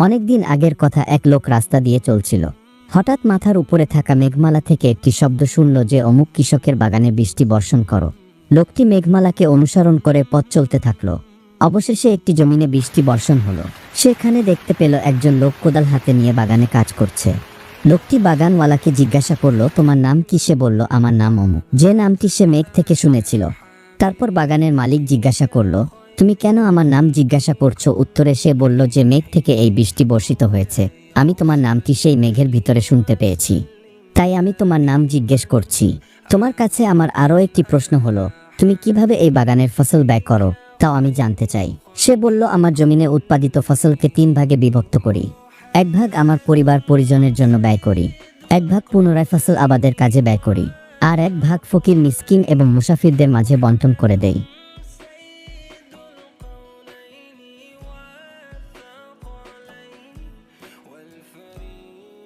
অনেকদিন আগের কথা এক লোক রাস্তা দিয়ে চলছিল। হঠাৎ মাথার উপরে থাকা মেঘমালা থেকে একটি শব্দ শুনল যে, অমুক কৃষকের বাগানে বৃষ্টি বর্ষণ করো। লোকটি মেঘমালাকে অনুসরণ করে পথ চলতে থাকল। অবশেষে একটি জমিনে বৃষ্টি বর্ষণ হলো। সেখানে দেখতে পেল একজন লোক কোদাল হাতে নিয়ে বাগানে কাজ করছে। লোকটি বাগানওয়ালাকে জিজ্ঞাসা করল, তোমার নাম কি? সে বলল, আমার নাম অমুক। যে নামটি সে মেঘ থেকে শুনেছিল। তারপর বাগানের মালিক জিজ্ঞাসা করল তুমি কেন আমার নাম জিজ্ঞাসা করছ? উত্তরে সে বলল, যে মেঘ থেকে এই বৃষ্টি বর্ষিত হয়েছে। আমি তোমার নামটি সেই মেঘের ভিতরে শুনতে পেয়েছি। তাই আমি তোমার নাম জিজ্ঞেস করছি। তোমার কাছে আমার আরও একটি প্রশ্ন হলো, তুমি কীভাবে এই বাগানের ফসল ব্যয় করো? তাও আমি জানতে চাই। সে বলল, আমার জমিনে উৎপাদিত ফসলকে তিন ভাগে বিভক্ত করি। এক ভাগ আমার পরিবার পরিজনের জন্য ব্যয় করি। এক ভাগ পুনরায় ফসল আবাদের কাজে ব্যয় করি। আর এক ভাগ ফকির, মিসকিন এবং মুসাফিরদের মাঝে বন্টন করে দেই।